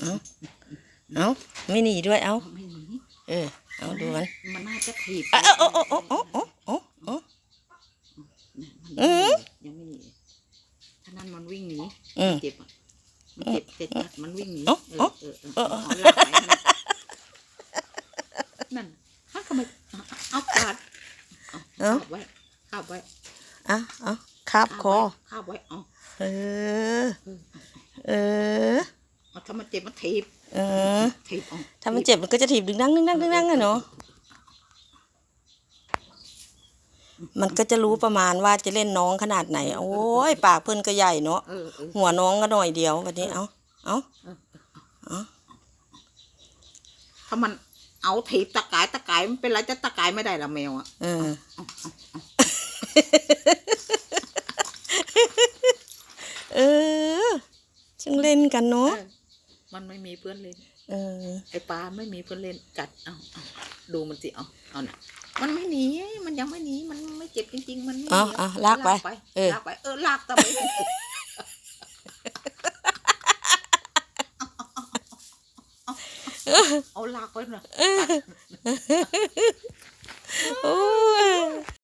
เอาเอาไม่หนีด้วยเอาไม่หนีเออเอาดูมันมันน่าจะถีบเอาเอาเอาเอาเอาเอาเอาเอาอืมยังไม่หนีถ้านั้นมันวิ่งหนีอืมเจ็บอะมันเจ็บเจ็บจัดมันวิ่งหนีเอ้าเออเออเออเอ้าเอาลากไปนั่นข้าก็ไม่เอาเอากาดเอาคาบไว้คาบไว้เอาเอาคาบคอคาบไว้เอาเออ เออเอา ถ้ามันเจ็บมันถีบเออ ถีบเอาถ้ามันเจ็บมันก็จะถีบดึงดังดึงดังดึงดังอะเนาะ มันก็จะรู้ประมาณว่าจะเล่นน้องขนาดไหน โอ้ยปากเพิ่นก็ใหญ่เนาะ เออเออหัวน้องก็หน่อยเดียววันนี้ เอาเอาถ้ามันเอาถีบตะกายตะกายมันเป็นไรจะตะกายไม่ได้ละแมวอะเออ เออจึงเล่นกันเนาะ เออ มันไม่มีเพื่อนเล่น เออ ไอ้ปลาไม่มีเพื่อนเล่นกัดเอาเอาดูมันสิเอาเอาน่ะ มันไม่หนีมันยังไม่หนีมันไม่เจ็บจริง ๆ มันไม่หเอานีเอาลากไปเออ ลากไปเออลากตะไปเอาลากไปหน่อยโอ้ย